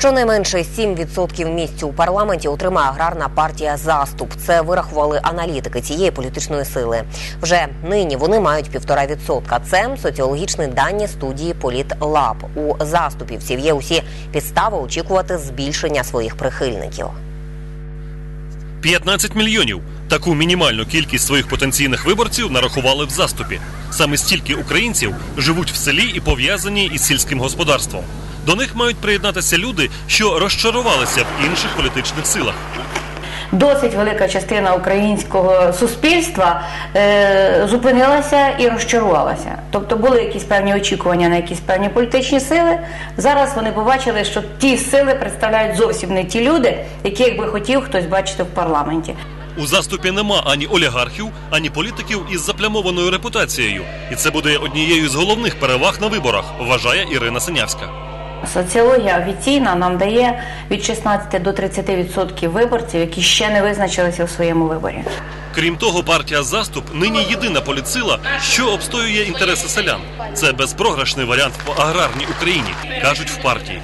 Щонайменше 7% місць у парламенті отримає аграрна партія Заступ. Це вирахували аналітики цієї політичної сили. Вже нині вони мають півтора відсотка. Це соціологічні дані студії Політлаб. У заступівців є усі підстави очікувати збільшення своїх прихильників. 15 мільйонів. Таку мінімальну кількість своїх потенційних виборців нарахували в заступі. Саме стільки українців живуть в селі і пов'язані із сільським господарством. До них мають приєднатися люди, що розчарувалися в інших політичних силах. Досить велика частина українського суспільства е, зупинилася і розчарувалася. Тобто були якісь певні очікування на якісь певні політичні сили. Зараз вони побачили, що ті сили представляють зовсім не ті люди, яких би хотів хтось бачити в парламенті. У заступі нема ані олігархів, ані політиків із заплямованою репутацією. І це буде однією з головних переваг на виборах, вважає Ірина Синявська. Соціологія офіційна нам дає від 16 до 30% виборців, які ще не визначилися у своєму виборі. Крім того, партія заступ нині єдина політсила, що обстоює інтереси селян. Це безпрограшний варіант по аграрній Україні, кажуть в партії.